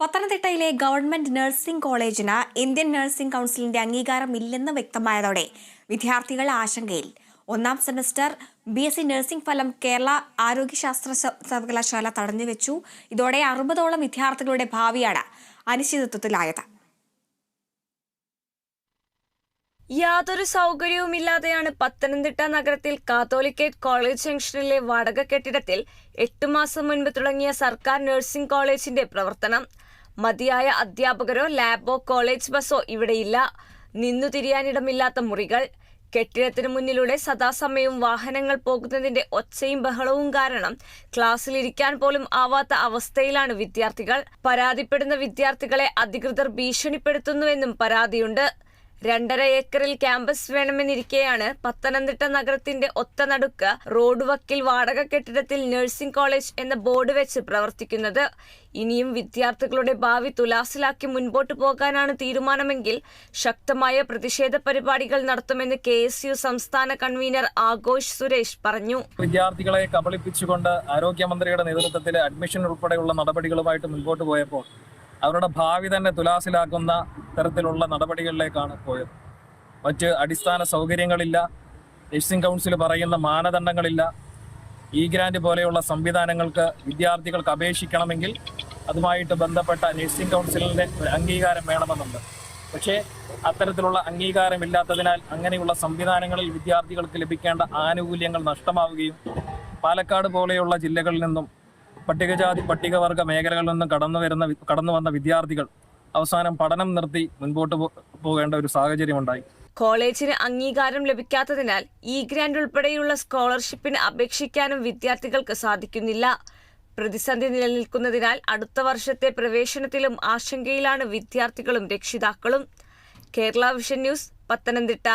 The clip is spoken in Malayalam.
പത്തനംതിട്ടയിലെ ഗവൺമെന്റ് നഴ്സിംഗ് കോളേജിന് ഇന്ത്യൻ നഴ്സിംഗ് കൗൺസിലിന്റെ അംഗീകാരം ഇല്ലെന്ന് വ്യക്തമായതോടെ വിദ്യാർത്ഥികൾ ആശങ്കയിൽ ഒന്നാം semester B S C nursing ഫലം കേരള ആരോഗ്യശാസ്ത്ര സർവകലാശാല തടഞ്ഞുവെച്ചു. ഇതോടെ അറുപതോളം വിദ്യാർത്ഥികളുടെ ഭാവിയാണ് അനിശ്ചിതത്വത്തിലായത്. യാതൊരു സൗകര്യവുമില്ലാതെയാണ് പത്തനംതിട്ട നഗരത്തിൽ കാത്തോലിക്കേറ്റ് കോളേജ് ജംഗ്ഷനിലെ വാടക കെട്ടിടത്തിൽ എട്ട് മാസം മുൻപ് തുടങ്ങിയ സർക്കാർ നഴ്സിംഗ് കോളേജിന്റെ പ്രവർത്തനം. മതിയായ അധ്യാപകരോ ലാബോ കോളേജ് ബസ്സോ ഇവിടെയില്ല. നിന്നു തിരിയാനിടമില്ലാത്ത മുറികൾ. കെട്ടിടത്തിന് മുന്നിലൂടെ സദാസമയവും വാഹനങ്ങൾ പോകുന്നതിന്റെ ഒച്ചയും ബഹളവും കാരണം ക്ലാസ്സിലിരിക്കാൻ പോലും ആവാത്ത അവസ്ഥയിലാണ് വിദ്യാർത്ഥികൾ. പരാതിപ്പെടുന്ന വിദ്യാർത്ഥികളെ അധികൃതർ ഭീഷണിപ്പെടുത്തുന്നുവെന്നും പരാതിയുണ്ട്. രണ്ടര ഏക്കറിൽ ക്യാമ്പസ് വേണമെന്നിരിക്കെയാണ് പത്തനംതിട്ട നഗരത്തിന്റെ ഒത്ത നടുക്ക് റോഡ് വക്കിൽ വാടക കെട്ടിടത്തിൽ നഴ്സിംഗ് കോളേജ് എന്ന ബോർഡ് വെച്ച് പ്രവർത്തിക്കുന്നത്. ഇനിയും വിദ്യാർത്ഥികളുടെ ഭാവി തുലാസിലാക്കി മുൻപോട്ട് പോകാനാണ് തീരുമാനമെങ്കിൽ ശക്തമായ പ്രതിഷേധ പരിപാടികൾ നടത്തുമെന്ന് കെ സംസ്ഥാന കൺവീനർ ആഘോഷ് സുരേഷ് പറഞ്ഞു. വിദ്യാർത്ഥികളെ കബളിപ്പിച്ചുകൊണ്ട് ആരോഗ്യമന്ത്രിയുടെ നേതൃത്വത്തിൽ അഡ്മിഷൻ ഉൾപ്പെടെയുള്ള നടപടികളുമായിട്ട് മുൻപോട്ട് പോയപ്പോൾ അവരുടെ ഭാവി തന്നെ തുലാസിലാക്കുന്ന തരത്തിലുള്ള നടപടികളിലേക്കാണ് പോയത്. മറ്റ് അടിസ്ഥാന സൗകര്യങ്ങളില്ല. നഴ്സിംഗ് കൗൺസിൽ പറയുന്ന മാനദണ്ഡങ്ങളില്ല. ഇ ഗ്രാൻഡ് പോലെയുള്ള സംവിധാനങ്ങൾക്ക് വിദ്യാർത്ഥികൾക്ക് അപേക്ഷിക്കണമെങ്കിൽ അതുമായിട്ട് ബന്ധപ്പെട്ട നഴ്സിംഗ് കൗൺസിലിന്റെ ഒരു അംഗീകാരം വേണമെന്നുണ്ട്. പക്ഷേ അത്തരത്തിലുള്ള അംഗീകാരമില്ലാത്തതിനാൽ അങ്ങനെയുള്ള സംവിധാനങ്ങളിൽ വിദ്യാർത്ഥികൾക്ക് ലഭിക്കേണ്ട ആനുകൂല്യങ്ങൾ നഷ്ടമാവുകയും പാലക്കാട് പോലെയുള്ള ജില്ലകളിൽ നിന്നും പട്ടികജാതി പട്ടികവർഗ മേഖലകളിൽ നിന്നും കടന്നു വരുന്ന കടന്നു വന്ന വിദ്യാർത്ഥികൾ അവസാനം പഠനം നിർത്തി മുൻപോട്ട് പോകേണ്ട ഒരു സാഹചര്യമുണ്ടായി. കോളേജിന് അംഗീകാരം ലഭിക്കാത്തതിനാൽ ഇ ഗ്രാൻഡ് ഉൾപ്പെടെയുള്ള സ്കോളർഷിപ്പിന് അപേക്ഷിക്കാനും വിദ്യാർത്ഥികൾക്ക് സാധിക്കുന്നില്ല. പ്രതിസന്ധി നിലനിൽക്കുന്നതിനാൽ അടുത്ത വർഷത്തെ പ്രവേശനത്തിലും ആശങ്കയിലാണ് വിദ്യാർത്ഥികളും രക്ഷിതാക്കളും. Kerala vision news Pathanamthitta.